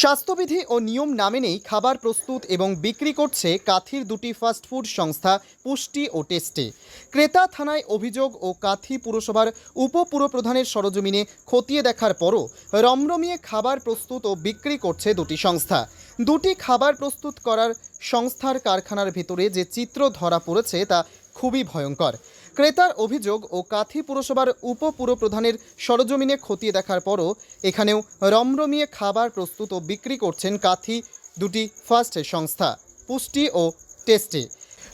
স্বাস্থ্যবিধি ও নিয়ম না মেনেই খাবার প্রস্তুত এবং বিক্রি করছে কাথির দুটি ফাস্টফুড সংস্থা পুষ্টি ও টেস্টে। ক্রেতা থানায় অভিযোগ ও কাথি পুরসভার উপপুরপ্রধানের সরজমিনে খতিয়ে দেখার পরও রমরমিয়ে খাবার প্রস্তুত ও বিক্রি করছে দুটি সংস্থা। দুটি খাবার প্রস্তুত করার সংস্থার কারখানার ভেতরে যে চিত্র ধরা পড়েছে তা খুবই ভয়ঙ্কর। ক্রেতার অভিযোগ ও কাথি পুরসভার উপপুরপ্রধানের সরজমিনে খতিয়ে দেখার পরও এখানেও রমরমিয়ে খাবার প্রস্তুত ও বিক্রি করছেন কাথি দুটি ফার্স্ট সংস্থা, পুষ্টি ও টেস্টে।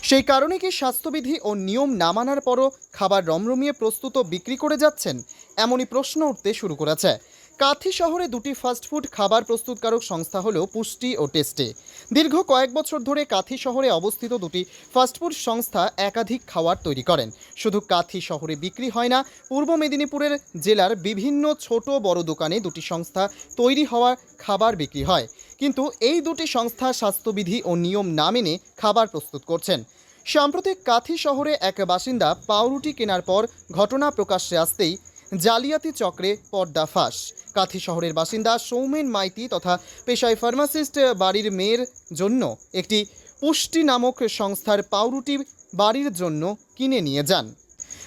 সেই কারণে কি স্বাস্থ্যবিধি ও নিয়ম না মানার পরও খাবার রমরমিয়ে প্রস্তুত ও বিক্রি করে যাচ্ছেন? এমনই প্রশ্ন উঠতে শুরু করেছে। কাথি শহরে দুটি ফাস্টফুড খাবার প্রস্তুতকারক সংস্থা হল পুষ্টি ও টেস্টে। দীর্ঘ কয়েক বছর ধরে কাথি শহরে অবস্থিত দুটি ফাস্টফুড সংস্থা একাধিক খাবার তৈরি করেন। শুধু কাথি শহরে বিক্রি হয় না, পূর্ব মেদিনীপুরের জেলার বিভিন্ন ছোট বড় দোকানে দুটি সংস্থা তৈরি হওয়া খাবার বিক্রি হয়। কিন্তু এই দুটি সংস্থা স্বাস্থ্যবিধি ও নিয়ম না মেনে খাবার প্রস্তুত করছেন। সাম্প্রতিক কাথি শহরে এক বাসিন্দা পাউরুটি কেনার পর ঘটনা প্রকাশ্যে আসতেই জালিয়াতি চক্রে পর্দাফাঁস কাথি শহরের বাসিন্দা সৌমেন মাইতি তথা পেশায় ফার্মাসিস্ট বাড়ির মেয়ের জন্য একটি পুষ্টি নামক সংস্থার পাউরুটি বাড়ির জন্য কিনে নিয়ে যান।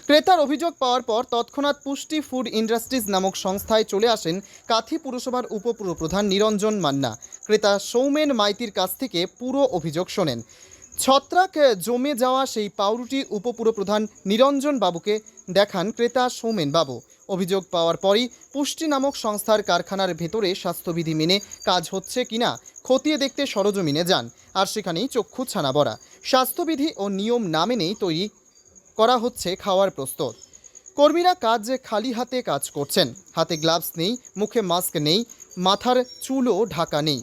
ক্রেতার অভিযোগ পাওয়ার পর তৎক্ষণাৎ পুষ্টি ফুড ইন্ডাস্ট্রিজ নামক সংস্থায় চলে আসেন কাথি পুরসভার উপপুরপ্রধান নিরঞ্জন মান্না। ক্রেতা সৌমেন মাইতির কাছ থেকে পুরো অভিযোগ শোনেন। ছত্রাক জমে যাওয়া সেই পাউরুটি উপপুরপ্রধান নিরঞ্জন বাবুকে দেখান ক্রেতা সৌমেন বাবু। অভিযোগ পাওয়ার পরই পুষ্টি নামক সংস্থার কারখানার ভেতরে স্বাস্থ্যবিধি মেনে কাজ হচ্ছে কিনা খতিয়ে দেখতে সরজমিনে যান, আর সেখানেই চক্ষু ছানা বড়া। স্বাস্থ্যবিধি ও নিয়ম না মেনেই তৈরি করা হচ্ছে খাওয়ার প্রস্তুত। কর্মীরা কাজ যে খালি হাতে কাজ করছেন। হাতে গ্লাভস নেই, মুখে মাস্ক নেই, মাথার চুলও ঢাকা নেই।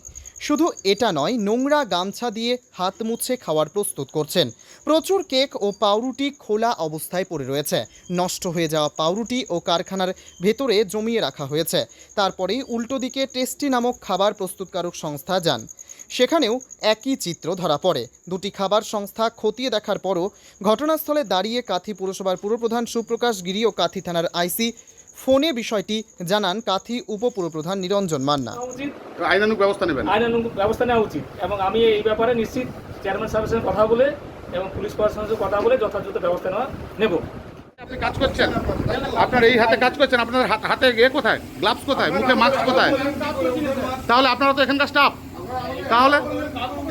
শুধু এটা নয়, নোংরা গামছা দিয়ে হাত মুছে খাওয়ার প্রস্তুত করছেন। প্রচুর কেক ও পাউরুটি খোলা অবস্থায় পড়ে রয়েছে। নষ্ট হয়ে যাওয়া পাউরুটি ও কারখানার ভেতরে জমিয়ে রাখা হয়েছে। তারপরেই উল্টো দিকে টেস্টি নামক খাবার প্রস্তুতকারক সংস্থা যান। সেখানেও একই চিত্র ধরা পড়ে। দুটি খাবার সংস্থা খতিয়ে দেখার পরও ঘটনাস্থলে দাঁড়িয়ে কাথি পুরসভার পুরপ্রধান সুপ্রকাশ গিরি ও কাথি থানার আইসি ফোনে বিষয়টি জানান কাথি উপপুরপ্রধান নিরঞ্জন মান্না। আইনানুক ব্যবস্থা নেবেন? আইনানুগ ব্যবস্থা নেওয়া উচিত। এবং আমি এই ব্যাপারে নিশ্চিত চেয়ারম্যান সাহেবের সঙ্গে কথা বলে এবং পুলিশ প্রশাসনের সঙ্গে কথা বলে যথাযথ ব্যবস্থা নেওয়া নেব। আপনি কাজ করছেন? আপনার এই হাতে কাজ করছেন? আপনার হাত- হাতে এ কোথায়? গ্লাভস কোথায়? মুখে মাস্ক কোথায়? তাহলে আপনারা তো এখানকার স্টাফ। তাহলে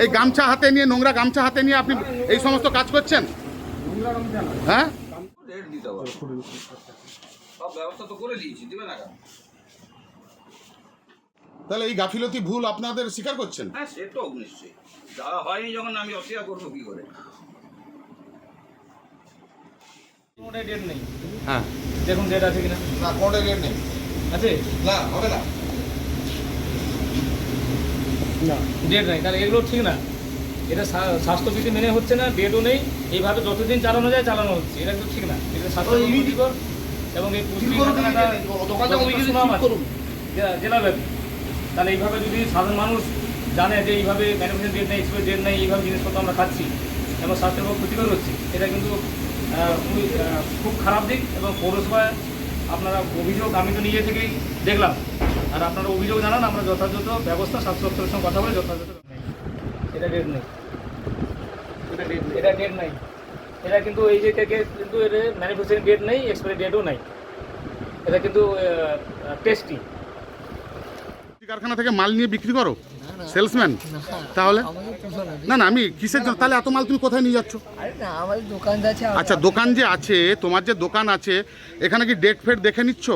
এই গামছা হাতে নিয়ে নোংরা গামছা হাতে নিয়ে আপনি এই সমস্ত কাজ করছেন? হ্যাঁ? রেট দিতে হবে সব ব্যবস্থা তো করে দিয়েছি দিবে না কেন? তাহলে এই গাফিলতি ভুল আপনাদের স্বীকার করছেন? হ্যাঁ সে তো নিশ্চয়ই। যারা হয়নি যখন আমি অস্বীকার করব কি করে? কোনোটাই ডেট নেই। হ্যাঁ। দেখুন ডেট আছে কিনা। না কোনটা রেট নেই। আছে? না হবে না। ডেট নেই। তাহলে এগুলো ঠিক না। এটা স্বাস্থ্যবিধি মেনে হচ্ছে না ডেটও নেই। এইভাবে যতদিন চালানো যায় চালানো হচ্ছে। এটা কিন্তু ঠিক না। এটা স্বাস্থ্য এবং এই পুষ্টি জেলাব্যাপী। তাহলে এইভাবে যদি সাধারণ মানুষ জানে যে এইভাবে ম্যানুফ্যাকচার ডেট নেই এক্সপায়ার ডেট নেই এইভাবে জিনিসপত্র আমরা খাচ্ছি এবং স্বাস্থ্যের উপর ক্ষতিকর হচ্ছে এটা কিন্তু খুবই, খুব খারাপ দিক এবং পৌরসভায় আপনারা অভিযোগ আমি তো নিজে থেকেই দেখলাম। আর আপনারা অভিযোগ জানান আমরা যথাযথ ব্যবস্থা স্বাস্থ্য দপ্তরের সঙ্গে কথা বলে যথাযথ এটা ডেট নেই। এটা ডেট এটা ডেট নাই। এটা কিন্তু এই যে থেকে কিন্তু এর ম্যানুফ্যাকচারিং ডেট নেই এক্সপায়ারি ডেটও নাই। এটা কিন্তু টেস্টি কারখানা থেকে মাল নিয়ে বিক্রি করো? সেলসম্যান তাহলে? না না আমি কিসের জন্য? তাহলে এত মাল তুমি কোথায় নিয়ে যাচ্ছ? আরে না আমাদের দোকান আছে আচ্ছা দোকান যে আছে তোমার যে দোকান আছে এখানে কি ডেট ফেট দেখে নিচ্ছ?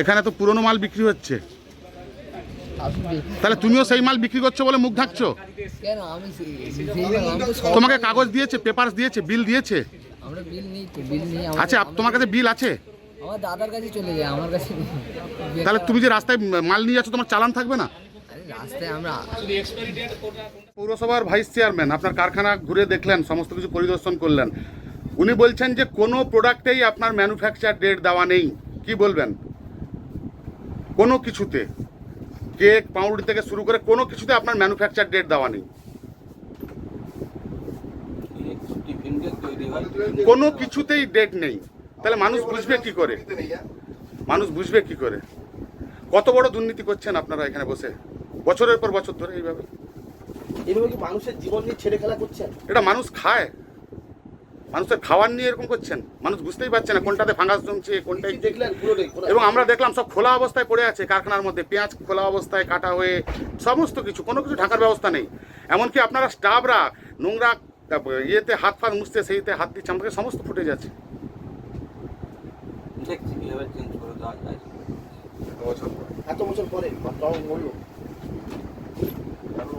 এখানে তো পুরনো মাল বিক্রি হচ্ছে। তাহলে তুমিও সেই মাল বিক্রি করছ বলে মুখ ঢাকছো? কেন? আমি তোমাকে কাগজ দিয়েছে পেপারস দিয়েছে বিল দিয়েছে? আমরা বিল নেই তো বিল নেই আচ্ছা তোমার কাছে বিল আছে? আমার দাদার কাছে চলে যায় আমার কাছে তাহলে তুমি যে রাস্তায় মাল নিয়ে যাচ্ছ তোমার চালান থাকবে না? রাস্তায় আমরা পৌরসভার ভাইস চেয়ারম্যান আপনার কারখানা ঘুরে দেখলেন সমস্ত কিছু পরিদর্শন করলেন। উনি বলছেন যে কোনো প্রোডাক্টেই আপনার ম্যানুফ্যাকচার ডেট দেওয়া নেই। কি বলবেন? কোনো কিছুতে। কেক পাউরুটি থেকে শুরু করে কোনো কিছুতে আপনার ম্যানুফ্যাকচার ডেট দেওয়া নেই। কোনো কিছুতেই ডেট নেই। তাহলে মানুষ বুঝবে কি করে? মানুষ বুঝবে কি করে? কত বড় দুর্নীতি করছেন আপনারা এখানে বসে? বছরের পর বছর ধরে এইভাবে। মানুষের জীবন নিয়ে ছেড়ে খেলা করছেন? এটা মানুষ খায়। মানুষের খাওয়ার নিয়ে এরকম করছেন? মানুষ বুঝতেই পারছে না কোনটাতে ফাঙ্গাস জমছে কোনটাই কি দেখলেন পুরোটাই কোনো- এবং আমরা দেখলাম সব খোলা অবস্থায় পড়ে আছে কারখানার মধ্যে পেঁয়াজ খোলা অবস্থায় কাটা হয়ে সমস্ত কিছু কোনো কিছু ঢাকার ব্যবস্থা নেই। এমনকি আপনারা স্টাফরা নোংরা তারপর ইয়েতে হাত ফাত মুছতে সেইতে হাত দিচ্ছে আমাকে সমস্ত ফুটে যাচ্ছে। এত বছর পরে।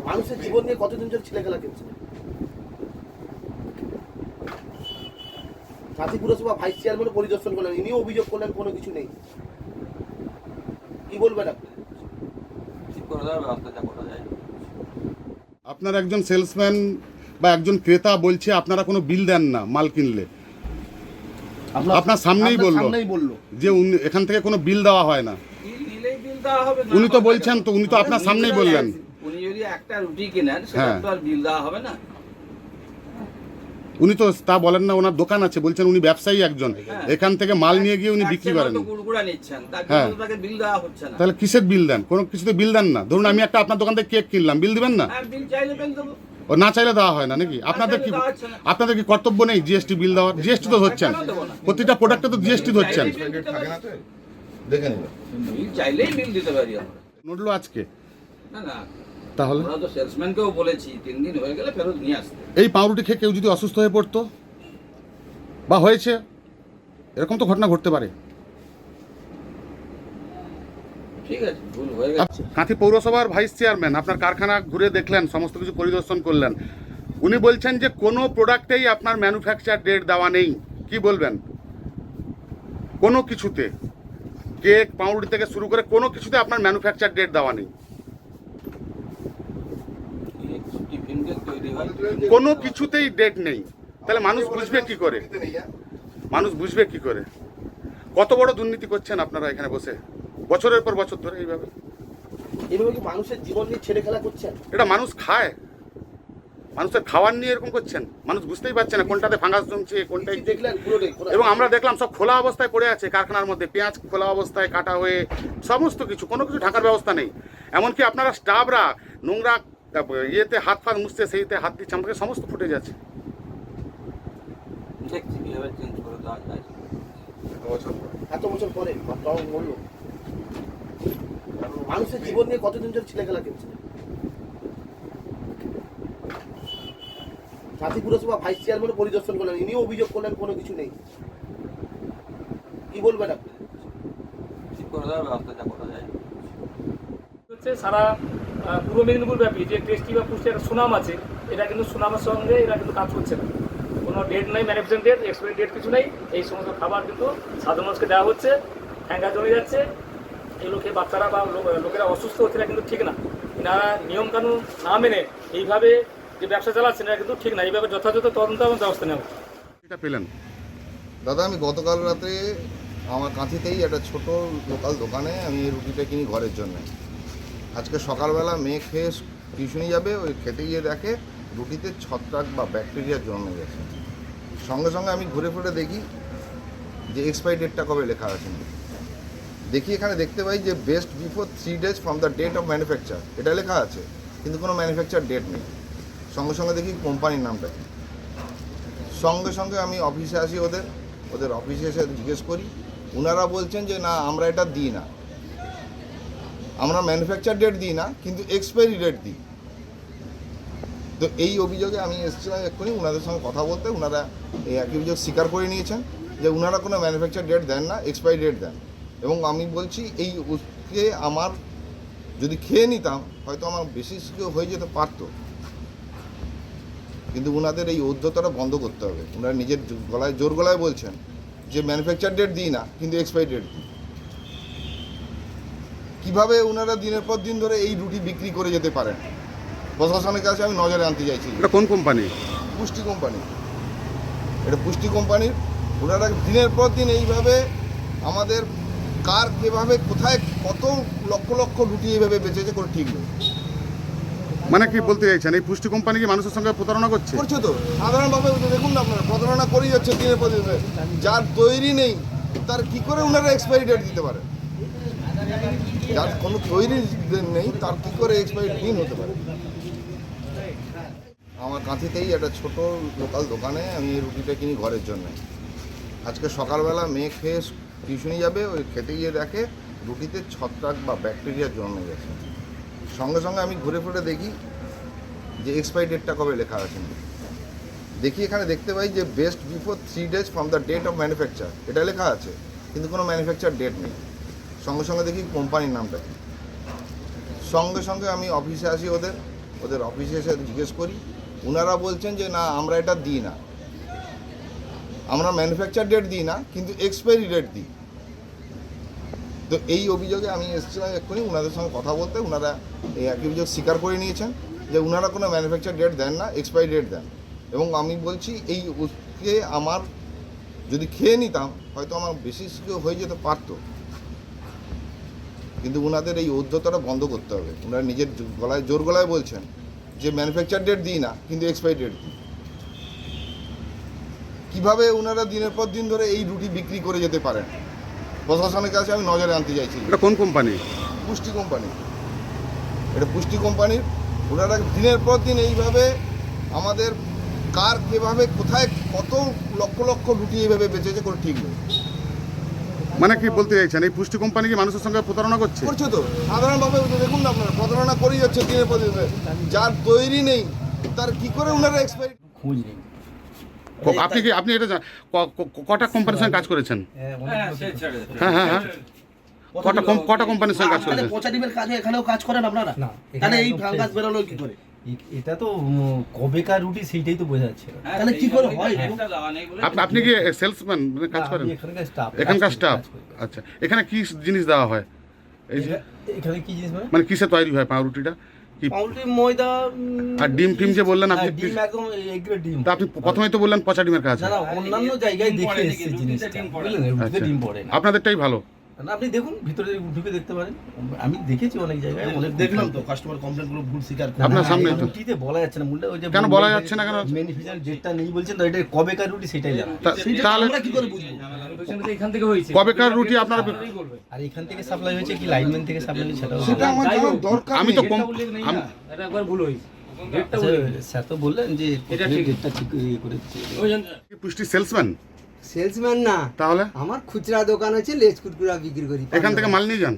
মানুষের জীবন নিয়ে কতদিন ধরে ছেলে খেলা সাথী পুরসভা ভাইস চেয়ারম্যান পরিদর্শন করলেন ইনিও অভিযোগ করলেন কোনো কিছু নেই কি বলবেন আপনি ঠিক করে দেওয়ার ব্যবস্থা যা করা যায় আপনার একজন সেলসম্যান বা একজন ক্রেতা বলছে আপনারা কোনো বিল দেন না মাল কিনলে আপনার সামনেই বলল। সামনেই বলল যে উনি- এখান থেকে কোনো বিল দেওয়া হয় না বিল নিলেই বিল দেওয়া হবে না উনি তো বলছেন তো, উনি তো আপনার সামনেই বললেন। উনি যদি একটা রুটি কেনেন সেটা হ্যাঁ। তো আর বিল দেওয়া হবে না উনি তো তা বলেন না ওনার দোকান আছে বলছেন উনি ব্যবসায়ী একজন। হ্যাঁ। এখান থেকে মাল নিয়ে গিয়ে উনি বিক্রি করেন। হ্যাঁ। জন্য তো তাকে বিল দেওয়া হচ্ছে না। তাহলে কিসের বিল দেন? কোনো কিছুতে বিল দেন না। ধরুন আমি একটা আপনার দোকান থেকে কেক কিনলাম বিল দিবেন না? হ্যাঁ ও না চাইলে দেওয়া হয় না নাকি? আপনাদের কি। আপনাদের কি কর্তব্য নেই জিএসটি বিল দেওয়ার? জিএসটি তো ধরছেন প্রতিটা প্রোডাক্টে তো জিএসটি ধরছেন চাইলেই বিল দিতে পারি। দেখে নেবেন। বিল চাইলেই বিল দিতে পারি আমরা। আজকে। না না। তাহলে? আমরা তো সেলসম্যানকেও বলেছি তিন দিন হয়ে গেলে ফেরত নিয়ে আসতে। এই পাউরুটি খেয়ে কেউ যদি অসুস্থ হয়ে পড়তো? বা হয়েছে? এরকম তো ঘটনা ঘটতে পারে। ঠিক আছে ভুল হয়ে গেছে। কাঁথি পৌরসভার ভাইস চেয়ারম্যান আপনার কারখানা ঘুরে দেখলেন সমস্ত কিছু পরিদর্শন করলেন। উনি বলছেন যে কোনো প্রোডাক্টেই আপনার ম্যানুফ্যাকচার ডেট দেওয়া নেই। কি বলবেন? কোনো কিছুতে। কেক পাউরুটি থেকে শুরু করে কোনো কিছুতে আপনার ম্যানুফ্যাকচার ডেট দেওয়া নেই টিফিন কেক তৈরি হয় কোনো কিছুতেই ডেট নেই। তাহলে মানুষ বুঝবে কি করে? মানুষ বুঝবে কি করে? কত বড় দুর্নীতি করছেন আপনারা এখানে বসে? বছরের পর বছর ধরে এইভাবে। কি মানুষের জীবন নিয়ে ছেড়ে খেলা করছেন? এটা মানুষ খায়। মানুষের খাওয়ার নিয়ে এরকম করছেন? মানুষ বুঝতেই পারছে না কোনটাতে ফাঙ্গাস জমছে কোনটাই দেখলেন এবং আমরা দেখলাম সব খোলা অবস্থায় পড়ে আছে কারখানার মধ্যে পেঁয়াজ খোলা অবস্থায় কাটা হয়ে সমস্ত কিছু কোনো কিছু ঢাকার ব্যবস্থা নেই। এমনকি আপনারা স্টাফরা নোংরা ইয়েতে হাত ফাত মুছতে সেইতে হাত দিচ্ছে আমাকে সমস্ত ফুটে যাচ্ছে এত বছর পরে। মানুষের জীবন নিয়ে কতদিন ধরে ছেলে খেলা খেলছে সাথী পুরসভা ভাইস চেয়ারম্যান পরিদর্শন করলেন ইনিও অভিযোগ করলেন কোনো কিছু নেই। কি বলবেন আপনি? ঠিক করে দেওয়ার ব্যবস্থা করা যায়। হচ্ছে সারা পূর্ব মেদিনীপুর ব্যাপী যে টেস্টি বা পুষ্টি একটা সুনাম আছে, এটা কিন্তু সুনামের সঙ্গে এরা কিন্তু কাজ করছে না। কোনো ডেট নেই ম্যানেজমেন্ট ডেট এক্সপায়ারি ডেট কিছু নেই, এই সমস্ত খাবার কিন্তু সাধারণ মানুষকে দেওয়া হচ্ছে হ্যাঙ্গা জমে যাচ্ছে। এগুলো খেয়ে বাচ্চারা বা লোকেরা অসুস্থ হচ্ছে কিন্তু ঠিক না। এনারা নিয়মকানুন না মেনে এইভাবে যে ব্যবসা চালাচ্ছেন, এটা কিন্তু ঠিক না। এইভাবে যথাযথ তদন্ত এবং ব্যবস্থা নেওয়া। এটা পেলেন? দাদা, আমি গতকাল রাতে আমার কাঁথিতেই একটা ছোট লোকাল দোকানে আমি এই রুটিটা কিনি ঘরের জন্য। আজকে সকালবেলা মেয়ে খেয়ে টিউশনি যাবে, ওই খেতে গিয়ে দেখে রুটিতে ছত্রাক বা ব্যাকটেরিয়া জন্মে গেছে। সঙ্গে সঙ্গে আমি ঘুরে ফিরে দেখি যে এক্সপায়ারি ডেটটা কবে লেখা আছে। দেখি এখানে দেখতে পাই যে best before three days from the date of manufacture এটা লেখা আছে, কিন্তু কোনো ম্যানুফ্যাকচার ডেট নেই। সঙ্গে সঙ্গে দেখি কোম্পানির নামটা। সঙ্গে সঙ্গে আমি অফিসে আসি ওদের। ওদের অফিসে এসে জিজ্ঞেস করি। ওনারা বলছেন যে, না, আমরা এটা দিই না। আমরা ম্যানুফ্যাকচার ডেট দিই না, কিন্তু এক্সপায়ারি ডেট দিই। তো এই অভিযোগে আমি এসেছিলাম এক্ষুনি ওনাদের সঙ্গে কথা বলতে ওনারা এই একই অভিযোগ স্বীকার করে নিয়েছেন যে ওনারা কোনো ম্যানুফ্যাকচার ডেট দেন না এক্সপায়ারি ডেট দেন। এবং আমি বলছি, এই ওষুধকে আমার যদি খেয়ে নিতাম, হয়তো আমার বেশি হয়ে যেতে পারতো। কিন্তু ওনাদের এই ঔদ্ধতাটা বন্ধ করতে হবে। ওনারা নিজের গলায়, জোর গলায় বলছেন যে ম্যানুফ্যাকচার ডেট দিই না, কিন্তু এক্সপায়ারি ডেট দিই। কীভাবে ওনারা দিনের পর দিন ধরে এই রুটি বিক্রি করে যেতে পারেন? প্রশাসনের কাছে আমি নজরে আনতে চাইছি। এটা কোন কোম্পানি? পুষ্টি কোম্পানি। এটা পুষ্টি কোম্পানির। ওনারা দিনের পর দিন এইভাবে আমাদের কার কীভাবে কোথায় কত লক্ষ লক্ষ রুটি এইভাবে বেঁচেছে কোনো ঠিক নেই। মানে কি বলতে চাইছেন? এই পুষ্টি কোম্পানি কি মানুষের সঙ্গে প্রতারণা করছে? করছে তো। সাধারণভাবে দেখুন না আপনারা প্রতারণা করেই যাচ্ছে দিনের পর দিন যার তৈরি নেই তার কি করে ওনারা এক্সপায়ারি ডেট দিতে পারে? যার কোনো তৈরি নেই, তার কী করে এক্সপায়ারি দিন হতে পারে? আমার কাঁথিতেই একটা ছোট লোকাল দোকানে আমি রুটিটা কিনি ঘরের জন্য। আজকে সকালবেলা মেয়ে খেয়ে টিউশনি যাবে, ওই খেতে গিয়ে দেখে রুটিতে ছত্রাক বা ব্যাকটেরিয়া জন্মে গেছে। সঙ্গে সঙ্গে আমি ঘুরে ফিরে দেখি যে এক্সপায়ারি ডেটটা কবে লেখা আছে। দেখি এখানে দেখতে পাই যে best before three days from the date of manufacture এটা লেখা আছে, কিন্তু কোনো ম্যানুফ্যাকচার ডেট নেই। সঙ্গে সঙ্গে দেখি কোম্পানির নামটা কি। সঙ্গে সঙ্গে আমি অফিসে আসি ওদের ওদের অফিসে এসে জিজ্ঞেস করি ওনারা বলছেন যে, না, আমরা এটা দিই না। আমরা ম্যানুফ্যাকচার ডেট দিই না, কিন্তু এক্সপায়ারি ডেট দিই। তো এই অভিযোগে আমি এসেছিলাম এক্ষুনি ওনাদের সঙ্গে কথা বলতে ওনারা এই একই অভিযোগ স্বীকার করে নিয়েছেন যে ওনারা কোনো ম্যানুফ্যাকচার ডেট দেন না এক্সপায়ারি ডেট দেন। এবং আমি বলছি, এই ওষুধকে আমার যদি খেয়ে নিতাম, হয়তো আমার বেশি হয়ে যেতে পারতো। কিন্তু ওনাদের এই ঔদ্ধতাটা বন্ধ করতে হবে। ওনারা নিজের গলায় জোর গলায় বলছেন যে ম্যানুফ্যাকচার ডেট দিই না কিন্তু এক্সপায়ারি ডেট দিই। কীভাবে ওনারা দিনের পর দিন ধরে এই রুটি বিক্রি করে যেতে পারেন? প্রশাসনের কাছে আমি নজরে আনতে চাইছি। এটা কোন কোম্পানি? পুষ্টি কোম্পানি। এটা পুষ্টি কোম্পানির। ওনারা দিনের পর দিন এইভাবে আমাদের কার কীভাবে কোথায় কত লক্ষ লক্ষ রুটি এইভাবে বেঁচেছে কোনো ঠিক নেই। মানে কি বলতে চাইছেন? এই পুষ্টি কোম্পানি কি মানুষের সঙ্গে প্রতারণা করছে? করছে তো। সাধারণভাবে দেখুন না আপনারা প্রতারণা করেই যাচ্ছে দিনের পর দিন। যার তৈরি নেই তার কি করে ওনারা এক্সপায়ারি খোঁজ নেই। আপনি কি আপনি এটা কটা কোম্পানির সঙ্গে কাজ করেছেন? হ্যাঁ দে। হ্যাঁ হ্যাঁ হ্যাঁ কটা কোম- কটা কোম্পানির সঙ্গে কাজ করেছেন? পচা ডিমের কাজে এখানেও কাজ করেন আপনারা? না তাহলে এই ফাঙ্গাস বেরোলো কি করে? এটা তো কবেকার রুটি সেইটাই তো বোঝা যাচ্ছে না। হ্যাঁ, তাহলে কি করে হয়? আপনি আপনি কি সেলসম্যান কাজ করেন? এখানকার স্টাফ এখানকার স্টাফ আচ্ছা এখানে কি জিনিস দেওয়া হয়? এই যে এখানে কি জিনিস মানে মানে কিসে তৈরি হয় পাউরুটিটা? কি পাউরুটি ময়দা আর ডিম টিম যে বললেন আপনি হ্যাঁ, ডিম একদম এগ্রে ডিম। তা আপনি প্রথমেই তো বললেন পচা ডিমের কাজ না না অন্যান্য জায়গায় ডিম দেখে পড়ে জিনিসটা বুঝলেন? আচ্ছা। ডিম পড়ে আপনাদেরটাই ভালো। না, আপনি দেখুন ভিতরে ঢুকে দেখতে পারেন। আমি দেখেছি অনেক জায়গায় অনেক দেখলাম তো কাস্টমার কমপ্লেনগুলো ভুল স্বীকার করে। আপনার সামনেই তো। রুটিতে বলা যাচ্ছে না মূল্যে ওই যে কেন বলা যাচ্ছে না কেন? ম্যানুফ্যাকচার ডেটটা নেই বলছেন তো এটা কবেকার রুটি সেটাই জানা তাহলে আমরা কি করে বুঝব? এখান থেকে হয়েছে কবেকার রুটি আপনারা আর এখান থেকে সাপ্লাই হয়েছে কি? লাইনম্যান থেকে সাপ্লাই হয়েছে সেটাও সেটা আমার জানার দরকার আমি তো কম এটা একবার ভুল হয়েছে। আচ্ছা। স্যার তো বললেন যে এটা ঠিক। ডেটটা ঠিক ইয়ে করে দিচ্ছে। ওই জন্য পুষ্টি সেলসম্যান সেলসম্যান না। তাহলে? আমার খুচরা দোকান আছে লেজ কুরকুরা বিক্রি করি। এখান থেকে মাল নিয়ে যান?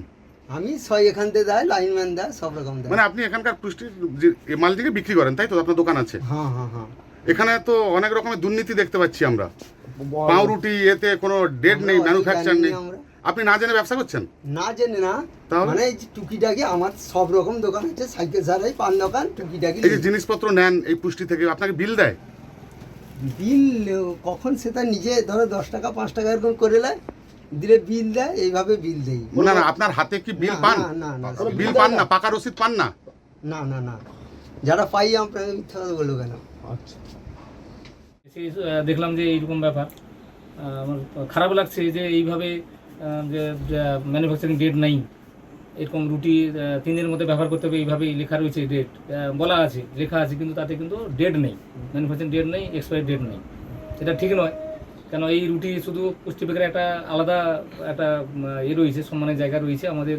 আমি ছয় এখান থেকে দেয় লাইনম্যান দেয় সব রকম দেয়। মানে আপনি এখানকার পুষ্টির যে মাল থেকে বিক্রি করেন তাই তো? আপনার দোকান আছে। হ্যাঁ হ্যাঁ হ্যাঁ। এখানে তো অনেক রকমের দুর্নীতি দেখতে পাচ্ছি আমরা। পাউরুটি এতে কোনো ডেট নেই ম্যানুফ্যাকচার নেই। আমরা। আপনি না জেনে ব্যবসা করছেন? না জেনে না। তাহলে? মানে এই টুকিটাকি আমার সব রকম দোকান আছে সাইকেল সারাই পান দোকান টুকিটাকি। এই যে জিনিসপত্র নেন এই পুষ্টি থেকে আপনাকে বিল দেয়? বিল কখন সেটা নিজে ধরো দশ টাকা পাঁচ টাকা এরকম করে নেয় দিলে বিল দেয় এইভাবে বিল দেই না না আপনার হাতে কি বিল পান? না, না, না, বিল পান না? পাকা রসিদ পান না? না না না। যারা পাই আমরা মিথ্যা কথা বলব কেন আচ্ছা। দেখলাম যে এইরকম ব্যাপার। আমার খারাপ লাগছে যে এইভাবে যে ম্যানুফ্যাকচারিং ডেট নাই। এরকম রুটি আহ, তিন দিনের মধ্যে ব্যবহার করতে হবে এইভাবেই লেখা রয়েছে ডেট বলা আছে লেখা আছে কিন্তু তাতে কিন্তু ডেট নেই। ম্যানুফ্যাকচারিং ডেট নেই এক্সপায়ারি ডেট নেই। এটা ঠিক নয়। কেন এই রুটি শুধু পুষ্টিবিকের একটা আলাদা একটা ইয়ে রয়েছে সম্মানের জায়গা রয়েছে আমাদের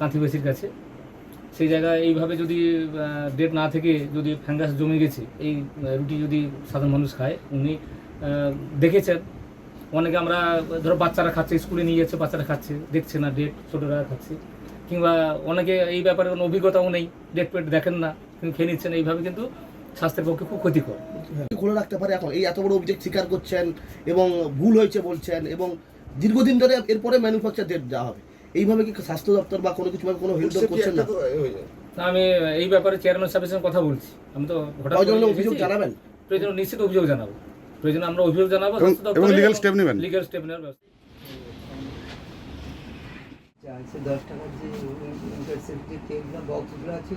কাঁথিবাসীর কাছে। সেই জায়গায় এইভাবে যদি ডেট না থেকে যদি ফ্যাঙ্গাস জমে গেছে এই রুটি যদি সাধারণ মানুষ খায় উনি দেখেছেন। অনেকে আমরা ধরো বাচ্চারা খাচ্ছে স্কুলে নিয়ে যাচ্ছে বাচ্চারা খাচ্ছে দেখছে না ডেট ছোটরা খাচ্ছে। কিংবা অনেকে এই ব্যাপারে কোনো অভিজ্ঞতাও নেই ডেট পেট দেখেন না কিন্তু খেয়ে নিচ্ছেন এইভাবে কিন্তু স্বাস্থ্যের পক্ষে খুব ক্ষতিকর। খোলা রাখতে পারে এখন? এই এত বড় অভিযোগ স্বীকার করছেন এবং ভুল হয়েছে বলছেন এবং দীর্ঘদিন ধরে এরপরে ম্যানুফ্যাকচার ডেট দেওয়া হবে। এইভাবে কি স্বাস্থ্য দপ্তর বা কোনো কিছু কোনো হেল্প করছেন না? আমি এই ব্যাপারে চেয়ারম্যান সাহেবের সঙ্গে কথা বলছি। আমি তো হঠাৎ অভিযোগ জানাবেন? প্রয়োজন নিশ্চিত অভিযোগ জানাব। প্রয়োজন আমরা অভিযোগ জানাব এবং- legal step নেবেন? লিগ্যাল স্টেপ নেওয়ার দশ টাকার যে বক্সগুলো আছে